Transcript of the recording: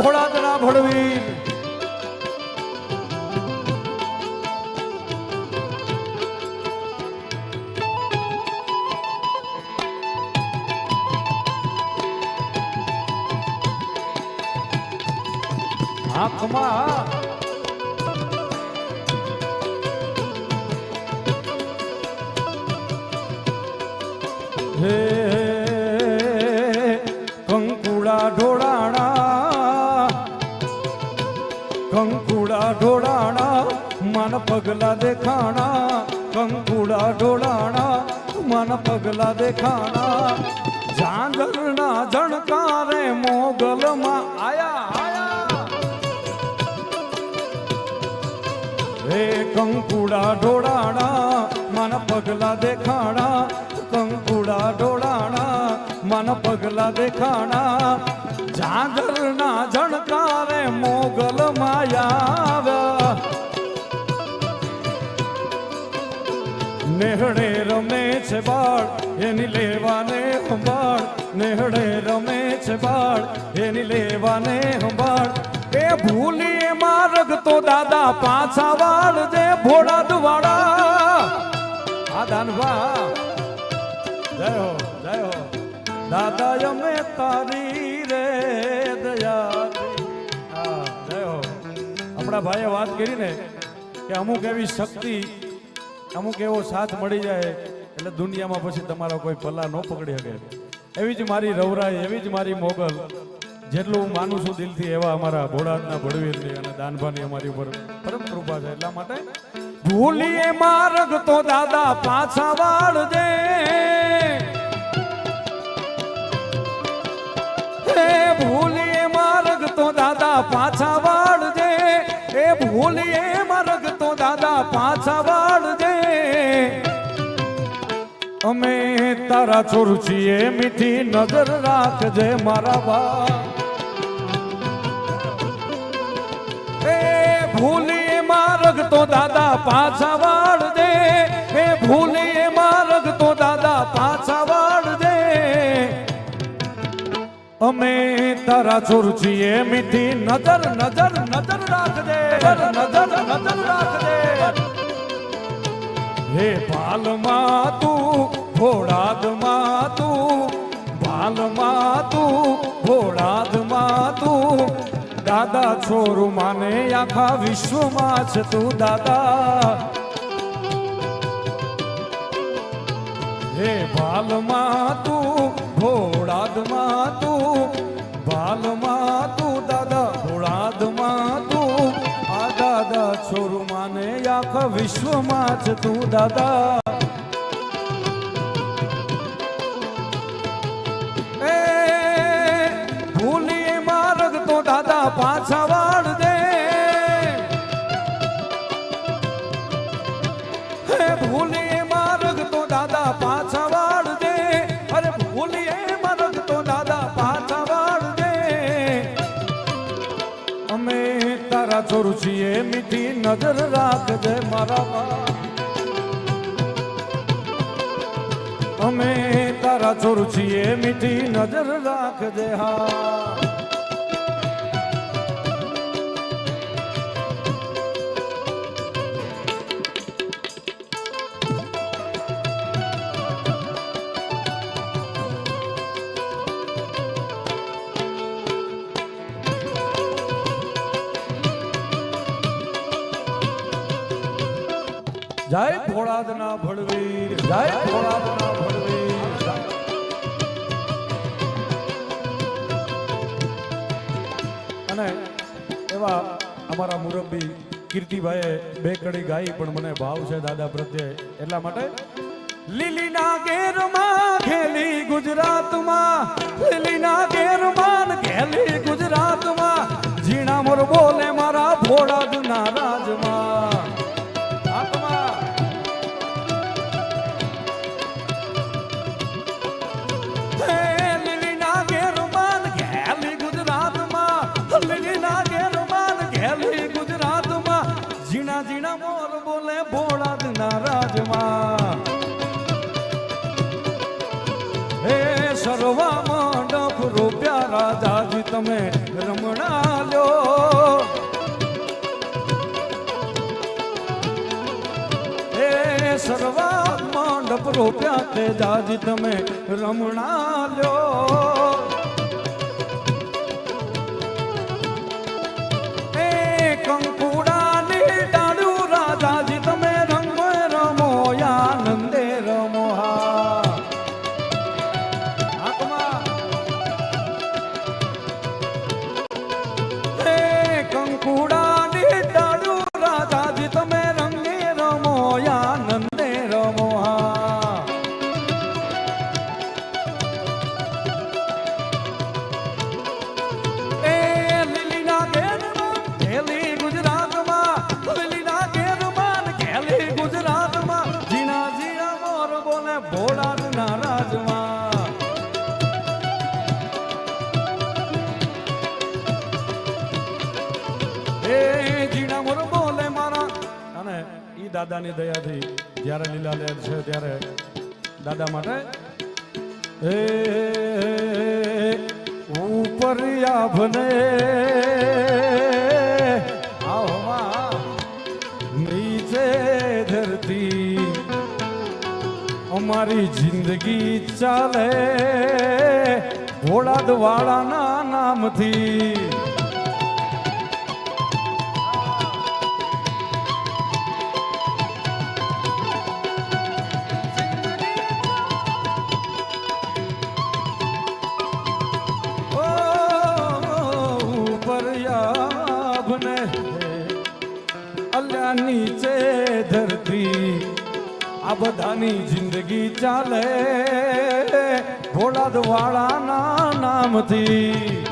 ભોળાદના ભોળવી આંખમાં હે પગલા દેખાણા, કંકુડા ઢોળાણા મન પગલા દેખાણા. જાંગરના જણકારે મોગલમાં આયા હે કંકુડા ઢોળાણા, મન પગલા દેખાણા. કંકુડા ઢોળાણા, મન પગલા દેખાણા. જાગરના જણકારે મોગલ માયા નેહડે રમે છે બાળ, એની લેવાને સંભાળ. નેહડે રમે છે બાળ, એની લેવાને સંભાળ. એ ભૂલી માર્ગ તો દાદા પાછા વાળ જે ભોળા દુવાડા આ દાનભા જય હો જય હો. દાદા અમે તારી રે દયા જય હો. આપણા ભાઈએ વાત કરી ને કે અમુક એવી શક્તિ અમુક એવો સાથ મળી જાય એટલે દુનિયામાં પછી તમારો કોઈ પલ્લા ન પકડી શકે. એવી જ મારી રવરાય, એવી જ મારી મોગલ. જેટલું હું માનું છું દિલથી એવા અમારા ભોળાતના ભળવીરની અને દાનભાની અમારી ઉપર પરમ કૃપા છે. એટલા માટે ભૂલીએ માર્ગ તો દાદા પાછા વાળજે. દે ભૂલીએ માર્ગ તો દાદા પાછા તારા છોર છીએ મીઠી નજર રાખજે મારા બા એ ભૂલીએ માર્ગ તો દાદા પાછા વાળજે. એ ભૂલી માર્ગ તો દાદા પાછા વાળજે. અમે તારા છોર છીએ મીઠી નજર નજર નજર રાખજે. નજર નજર રાખજે. હે ભાલમાં તું ભોળાદમાં તું, ભાલમાં તું, ભોળાદમાં તું. દાદા છોરું માને આખા વિશ્વમાં છે તું દાદા. હે ભાલમાં તું, ભોળાદમાં તું, ભાલમાં તું દાદા, ભોળાદમાં તું. આ દાદા છોરું માને આખા વિશ્વમાં છે તું દાદા. પાછા વાળ દે. હે ભૂલી માર્ગ તો દાદા પાછા વાળ દે. અરે ભૂલી માર્ગ તો દાદા પાછા વાળ દે. અમે તારા છોર છીએ, મીઠી નજર રાખજે મારા અમે તારા છોર છીએ, મીઠી નજર રાખજે હા. જય ભોળાદના ભળવીર, જય ભોળાદના ભડવીર જય. અને એવા અમારા મુરબ્બી કીર્તિભાઈએ બે કડી ગાઈ પણ મને ભાવ છે દાદા પ્રત્યે. એટલા માટે લીલીના ઘેરમાં ખેલી ગુજરાતમાં, લીલીના ઘેરમાં ખેલી ગુજરાતમાં. ઝીણા મોર બોલે મારા ભોળાદના રાજમાં જમણાલ્યો હે સરવા મંડપ રોપ્યા તે દાદી તમે રમણાલ્યો. એ કંકુડા ઈ દાદાની દયાથી જ્યારે લીલા લહેર છે ત્યારે દાદા માટે હે ઉપર આભને નીચે ધરતી અમારી જિંદગી ચાલે ભોળાદ વાળાના નામથી. ધરતી આ બધાની જિંદગી ચાલે. ભોળા દ્વાળાના નામથી